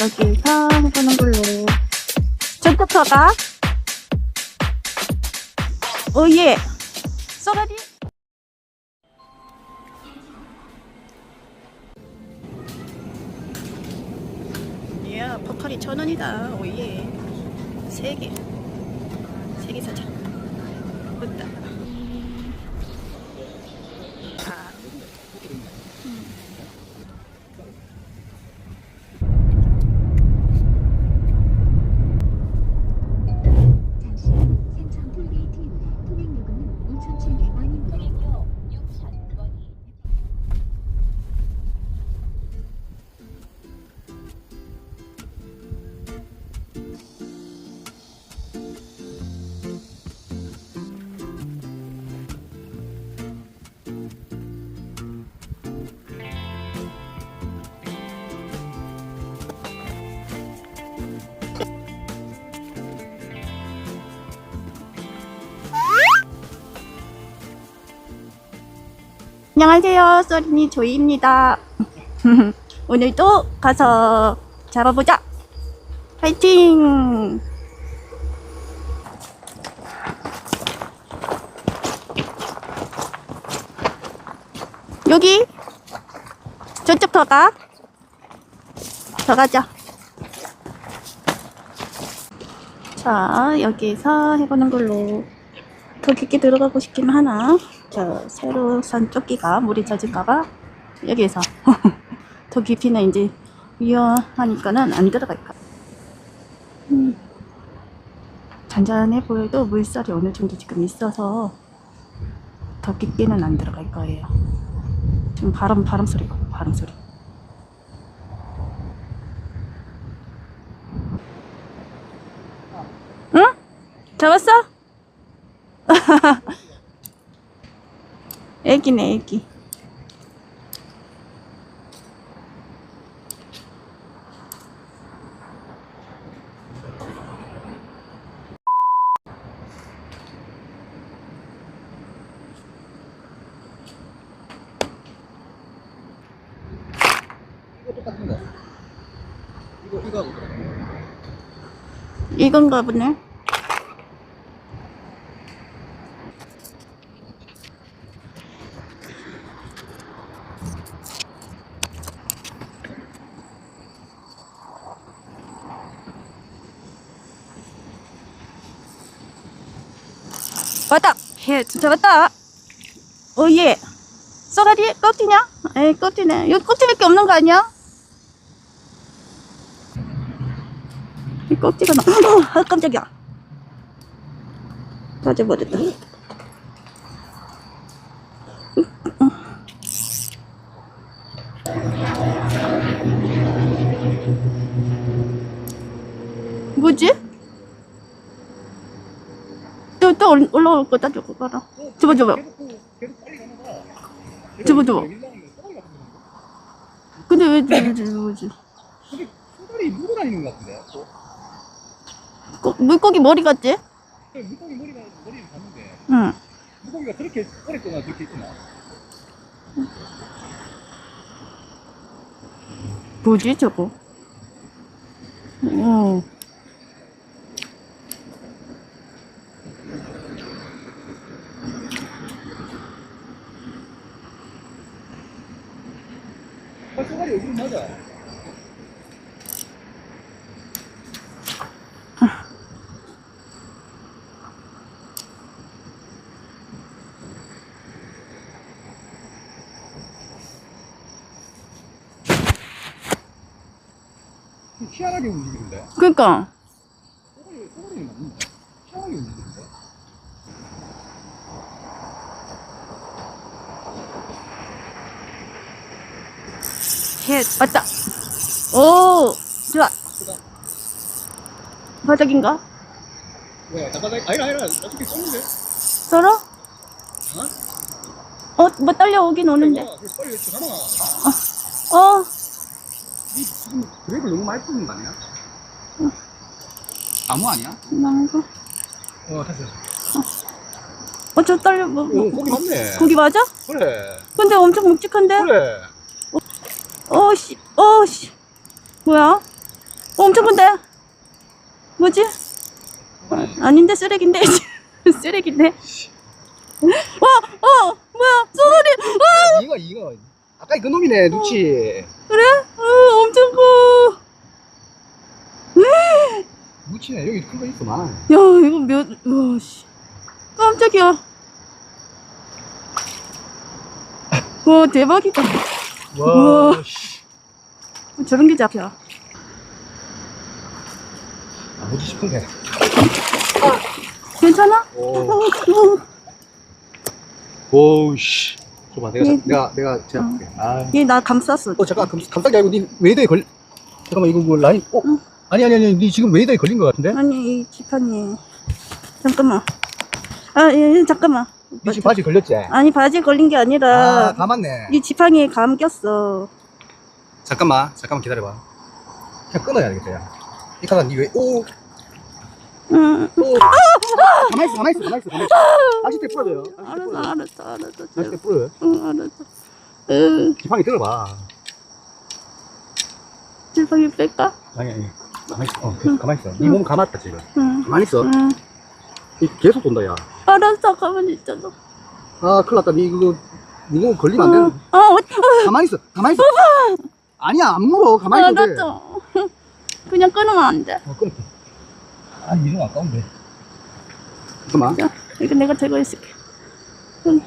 여기서 해보는 걸로. 저부터 가. 오예. 쏘가리. 이야, 포카리 천 원이다. 오예. 세 개. 세 개 사자. 안녕하세요. 쏘리니 조이입니다. 오늘도 가서 잡아보자. 파이팅! 여기 저쪽 더 가. 더 가자. 자, 여기서 해보는 걸로 더 깊게 들어가고 싶긴 하나. 저 새로 산 조끼가 물이 젖을까봐 여기에서 더 깊이는 이제 위험하니까는 안 들어갈 거야. 음. 잔잔해 보여도 물살이 어느 정도 지금 있어서 더 깊게는 안 들어갈 거예요. 지금 바람 바람 소리가 바람 소리. 응? 잡았어? 애기네 애기. 이거 하고 그래. 이건가 보네 왔다 예 잡았다 오예 쏘가리 껍티냐 에이 껍티네 여기 껍질밖에 없는 거 아니야? 이 껍질가 나, 어, 아, 깜짝이야. 빠져버렸다. 뭐지? 또, 또 올- 올라올 거다, 저거 봐라. 저거, 저거. 계속 빨리 거. 근데 왜, 거. 또. 꼭- 물고기 머리 같지? 그 물고기 머리가 머리를 봤는데 응. 물고기가 그렇게 오랫동안 그렇게 있구나. 뭐지, 저거? 어. 아, 쏘가리 여기 맞아. 희한하게 움직이는데. 그니까. 쏘가리 쏘가리 맞는데. 희한하게 움직이는데. 해 왔다. 오, 좋아. 바닥인가? 뭐야, 나바닥 아니라 아니라 어떻게 쏘는데? 떨어? 어? 어, 뭐 딸려오긴 오는데. 그래서 빨리 들어가나. 어, 이 지금 브레이크를 너무 많이 푸는 거 아니야? 나무 아니야? 망고. 어, 됐어. 어, 저 딸려, 뭐, 뭐. 어, 거기 맞네. 거기 맞아? 그래. 근데 엄청 묵직한데? 그래. 어, 씨, 어, 씨. 뭐야? 어, 엄청 큰데? 뭐지? 아, 아닌데 쓰레기인데 쓰레기인데 와! 어! 뭐야 소리! 와! 이거 이거 아까 그 놈이네 누치 그래? 어, 엄청 커 누치네 여기 큰 거 있어 많아 야, 이거 몇, 와, 씨. 깜짝이야. 와, 대박이다. 우와. 씨. 저런 게 잡혀. 아, 뭐지 싶은데 괜찮아? 오. 오, 오우씨 줘봐 내가 예. 내가 내가 제가 할게. 아. 얘 나 감쌌어. 어 잠깐 감, 감싸기 아니고 니 웨이더에 걸 잠깐만 이거 뭐 라인 어 응. 아니 아니 아니 니 지금 웨이더에 걸린 거 같은데 아니, 이 지판이. 잠깐만. 아, 예, 예, 잠깐만. 니 지금 바지 걸렸지 아니, 바지에 걸린 게 아니라, 아 감았네 이 지팡이에 감 꼈어. 잠깐만 잠깐만 기다려봐 그냥 끊어야 되겠다 야 이따가 니왜 오 응. 오. 가만히 있어, 가만히 있어, 가만히 있어, 가만히 있어. 낚싯대 풀어줘요. 낚싯대 알았어, 풀어요. 알았어, 알았어. 낚싯대 풀어요. 응, 알았어. 응, 지팡이 들어봐. 지팡이 뺄까? 아니, 아니. 가만히 있어. 어, 계속 가만히 있어. 네몸 감았다, 지금. 응. 가만히 있어. 응. 이 계속 돈다, 야. 알았어, 가만히 있잖아. 아, 큰일 났다. 니 그거, 니몸 걸리면 안 되는. 어, 어, 가만히 있어, 가만히 있어. 아니야, 안 물어. 가만히 있어. 돼. 알았어. 그냥 끊으면 안 돼. 어, 끊을게. 아, 이중 아까운데. 잠깐만. 자, 이거 내가 들고 있을게. 응.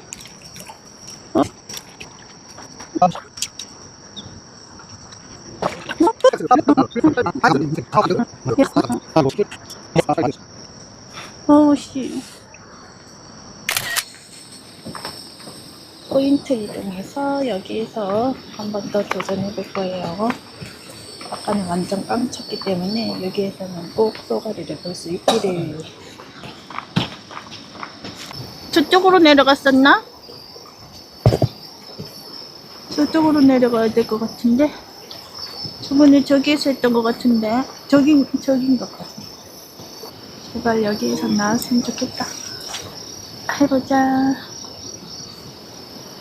어우, 씨. 포인트 이동해서 여기에서 한 번 더 도전해 볼 거예요. 아까는 완전 깡 쳤기 때문에 여기에서는 꼭 쏘가리를 볼 수 있기를. 저쪽으로 내려갔었나? 저쪽으로 내려가야 될 것 같은데? 저번에 저기에서 했던 것 같은데? 저기, 저긴 것 같아. 제발 여기에서 나왔으면 좋겠다. 해보자.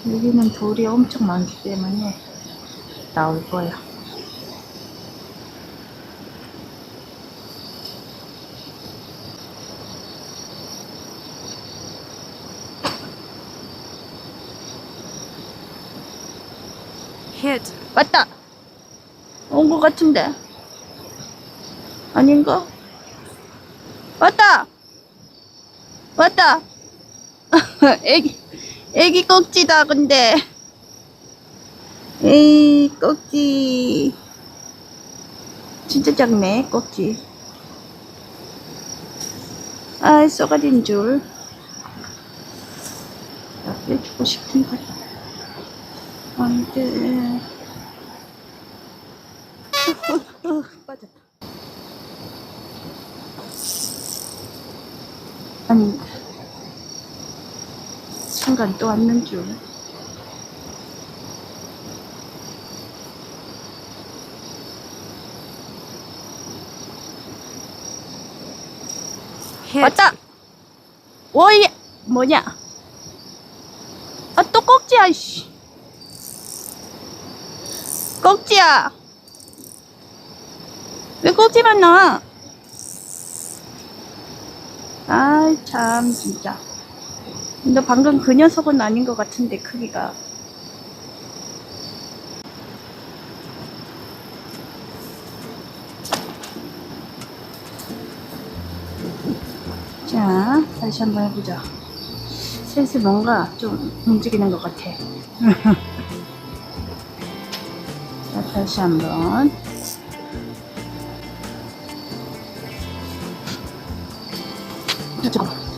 여기는 돌이 엄청 많기 때문에 나올 거야. 맞다! 온 것 같은데. 아닌가? 왔다! 왔다! 애기, 애기 꼭지다, 근데. 에이, 꼭지. 진짜 작네, 꼭지. 아, 쏘가리인 줄. 나 빼주고 싶은데. 안 돼. 어, 빠졌다. 아니, 순간 또 왔는 줄. 왔다! 오예! 뭐냐? 아, 또 꼭지야, 씨. 꼭지야! 왜 꼭지만 나와? 아이, 참, 진짜. 근데 방금 그 녀석은 아닌 것 같은데 크기가. 자 다시 한번 해보자. 슬슬 뭔가 좀 움직이는 것 같아. 자 다시 한번. 잠깐만